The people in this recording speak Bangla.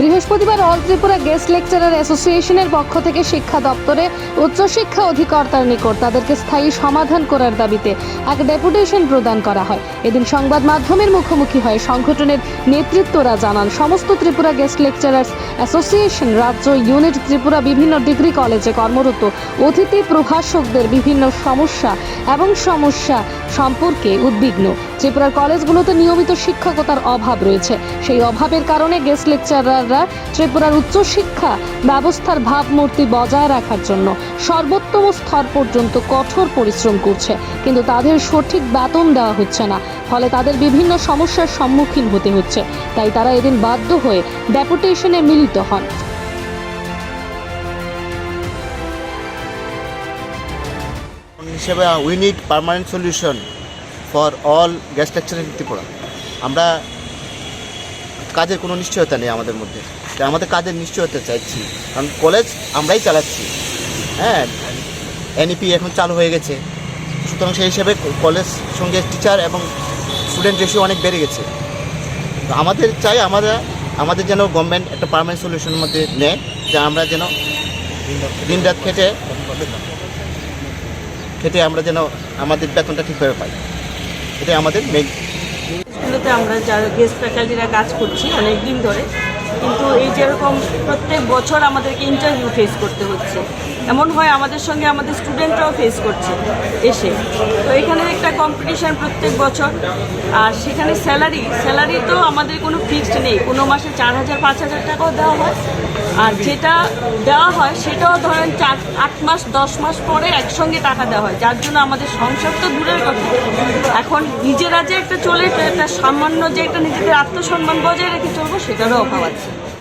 বৃহস্পতিবার অল ত্রিপুরা গেস্ট লেকচারার অ্যাসোসিয়েশনের পক্ষ থেকে শিক্ষা দপ্তরে উচ্চশিক্ষা অধিকর্তার নিকট তাদেরকে স্থায়ী সমাধান করার দাবিতে এক ডেপুটেশন প্রদান করা হয়। এদিন সংবাদ মাধ্যমের মুখোমুখি হয় সংগঠনের নেতৃত্বরা জানান, সমস্ত ত্রিপুরা গেস্ট লেকচারার্স অ্যাসোসিয়েশন, রাজ্য ইউনিট ত্রিপুরা বিভিন্ন ডিগ্রি কলেজে কর্মরত অতিথি প্রভাষকদের বিভিন্ন সমস্যা এবং সমস্যা সম্পর্কে উদ্বিগ্ন। ত্রিপুরার কলেজগুলোতে নিয়মিত শিক্ষকতার অভাব রয়েছে। সেই অভাবের কারণে গেস্ট লেকচারাররা ত্রিপুরার উচ্চশিক্ষা ব্যবস্থার ভাবমূর্তি বজায় রাখার জন্য সর্বোত্তম স্তর পর্যন্ত কঠোর পরিশ্রম করছে। কিন্তু তাদের সঠিক বেতন দেওয়া হচ্ছে না। ফলে তাদের বিভিন্ন সমস্যার সম্মুখীন হতে হচ্ছে। তাই তারা এদিন বাধ্য হয়ে ডেপুটেশনে মিলিত হন। হিসেবে we need permanent solution for all guest lecture in Tripura আমরা কাজের কোনো নিশ্চয়তা নেই আমাদের মধ্যে। তাই আমাদের কাজের নিশ্চয়তা চাইছি। কারণ কলেজ আমরাই চালাচ্ছি। হ্যাঁ এনইপি এখন চালু হয়ে গেছে। সুতরাং সেই হিসেবে কলেজ সঙ্গে টিচার এবং স্টুডেন্ট রেশিও অনেক বেড়ে গেছে। তো আমাদের চাই আমরা, আমাদের যেন গভর্নমেন্ট একটা পার্মানেন্ট সলিউশনের মধ্যে নেয়, যে আমরা যেন দিন রাত খেটে খেটে আমরা যেন আমাদের বেতনটা ঠিকভাবে পাই। এটাই আমাদের মেন স্কুলেতে আমরা যারা গেস্ট ফ্যাকাল্টিরা কাজ করছি অনেক দিন ধরে। কিন্তু এই যেরকম প্রত্যেক বছর আমাদেরকে ইন্টারভিউ ফেস করতে হচ্ছে। এমন হয় আমাদের সঙ্গে আমাদের স্টুডেন্টরাও ফেস করছে এসে। তো এখানে একটা কম্পিটিশান প্রত্যেক বছর। আর সেখানে স্যালারি স্যালারি তো আমাদের কোনো ফিক্সড নেই। কোনো মাসে চার হাজার, পাঁচ হাজার টাকাও দেওয়া হয়। আর যেটা দেওয়া হয় সেটাও ধরেন চার, আট মাস, দশ মাস পরে একসঙ্গে টাকা দেওয়া হয়। যার জন্য আমাদের সংসার তো দূরের কথা। এখন নিজেরা যে একটা চলে, একটা সামান্য যে একটা নিজেদের আত্মসম্মান বজায় রেখে চলবো, সেটারও অভাব আছে।